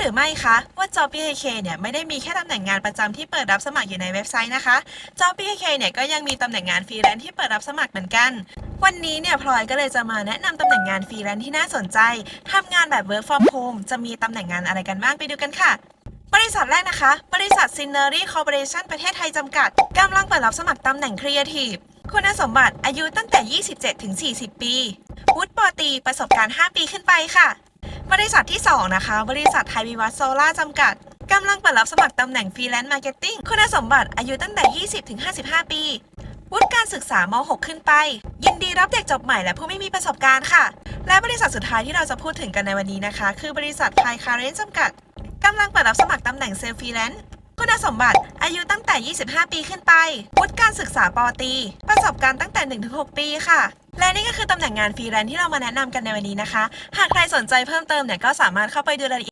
หรือไม่คะว่า Job PKK เนี่ยไม่ได้มีแค่ตำแหน่งงานประจำที่เปิดรับสมัครอยู่ในเว็บไซต์นะคะ Job PKK เนี่ยก็ยังมีตำแหน่งงานฟรีแลนซ์ที่เปิดรับสมัครเหมือนกัน วันนี้เนี่ยพลอยก็เลยจะมาแนะนำตำแหน่งงานฟรีแลนซ์ที่น่าสนใจทำงานแบบ work from home จะมีตำแหน่งงานอะไรกันบ้างไปดูกันค่ะบริษัทแรกนะคะ บริษัท Synery Corporation ประเทศไทยจำกัดกำลังเปิดรับสมัครตำแหน่ง Creative คุณสมบัติอายุตั้งแต่ 27 ถึง 40 ปีวุฒิปอตีประสบการณ์ 5 ปีขึ้นไปค่ะ บริษัทที่ 2 นะคะ บริษัทไทยวิวัฒน์โซล่าจำกัดกำลังเปิดรับสมัครตำแหน่งฟรีแลนซ์มาร์เก็ตติ้งคุณสมบัติอายุตั้งแต่ 20ถึง55 ปีวุฒิการศึกษาม .6 ขึ้นไป ยินดีรับเด็กจบใหม่และผู้ไม่มีประสบการณ์ค่ะ และบริษัทสุดท้ายที่เราจะพูดถึงกันในวันนี้นะคะ คือบริษัทไทยคาร์เรนจำกัดกำลังเปิดรับสมัครตำแหน่งเซลฟรีแลนซ์ คุณสมบัติอายุตั้งแต่ 25 ปีขึ้นไป วุฒิการศึกษาปอตี ประสบการณ์ตั้งแต่ 1-6 ปีค่ะ และนี่ก็คือตำแหน่งงานฟรีแลนซ์ที่เรามาแนะนำกันในวันนี้นะคะ หากใครสนใจเพิ่มเติมเนี่ยก็สามารถเข้าไปดูรายละเอียด